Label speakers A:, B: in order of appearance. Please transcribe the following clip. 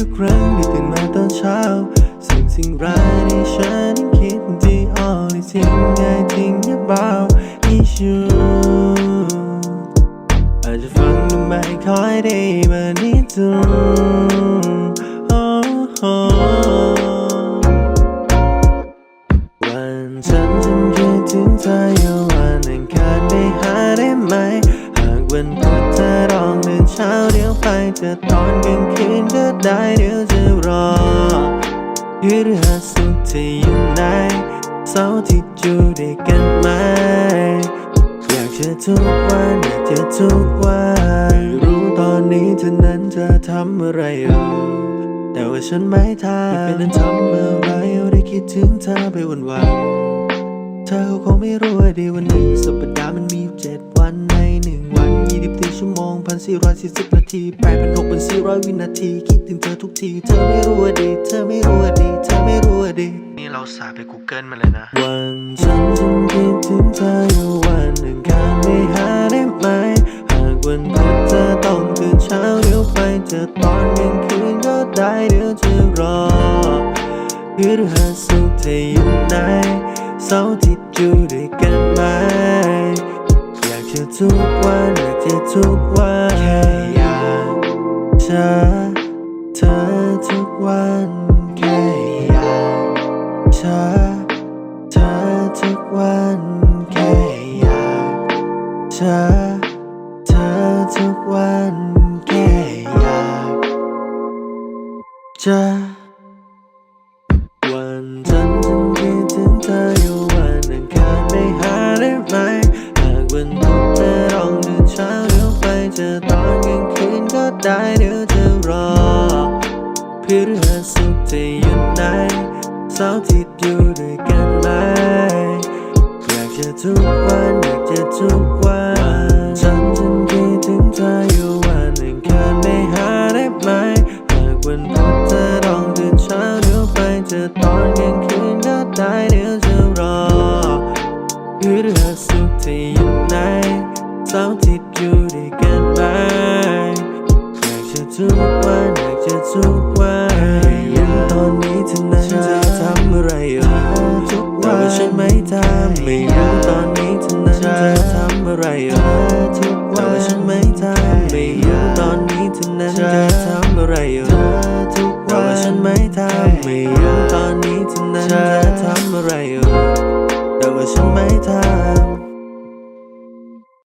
A: ทุกครั้งที่ตื่นมาตอนเช้า สิ่งสิ่งร้ายที่ฉันคิดที่ออลทิ้งง่ายทิ้งยาเบาอีชูอาจจะฟังดูไม่ค่อยดีมานิดนึง จะตอนกลางคืนก็ได้เดี๋ยวจะรอพฤหัสสุขที่อยู่ไหนเสาร์อาที่อยู่ด้วยกันไหม อยากจะทุกวันอยากจะทุกวันไม่รู้ตอนนี้เธอนั้นจะทำอะไรอยู่แต่ว่าฉันไม่ทำไม่เป็นนั้นทำอะไรได้คิดถึงเธอไปวันวันเธอคงไม่รู้ว่าดีวันหนึ่งสัปดาห์มันมีเจ็ดวันใน ชั่วโมงพันสี่ร้อยสี่สิบนาทีแปดพันหกพันสี่ร้อยวินาที คิดถึงเธอทุกที เธอไม่รู้ว่าดี เธอไม่รู้ว่าดี เธอไม่รู้ว่าดี นี่เราสาไป Google มาเลยนะ วันจันทร์ฉันคิดถึงเธออยู่วันอังคารไม่หาได้ไหม หากวันพุธเธอต้องตื่นเช้าเดี๋ยวไปเจอตอนกลางคืนก็ได้เดี๋ยวจะรอพฤหัสสุขเธออยู่ไหนเสาร์อาทิ วันอยากจะทุกวันแค่อยากเจอเธอทุกวันแค่อยากเจอเธอทุกวันแค่อยากเจอ พฤหัสสุขจะอยู่ไหนเสาร์อาทิตย์อยู่ด้วยกันไหมอยากจะทุกวันอยากจะทุกวันจันฉันคิดถึงเธออยู่วันอังคารไม่หาได้ไหมหากวันพุธเธอร้องตื่นเช้าเดี๋ยวไปเจอตอนกลางคืนก็ได้เดี๋ยวจะรอพฤหัสสุขที่อยู่ไหนเสาร์อาทิตย์อยู่ด้วยกันำอะไรอยู่ทุกวันแต่ว่าฉันไม่ทำไม่รู้ตอนนี้เธอนั้นจะทำอะไรอยู่ทุกวันแต่ว่าฉันไม่ทำไม่รู้ตอนนี้เธอนั้นจะทำอะไรอยู่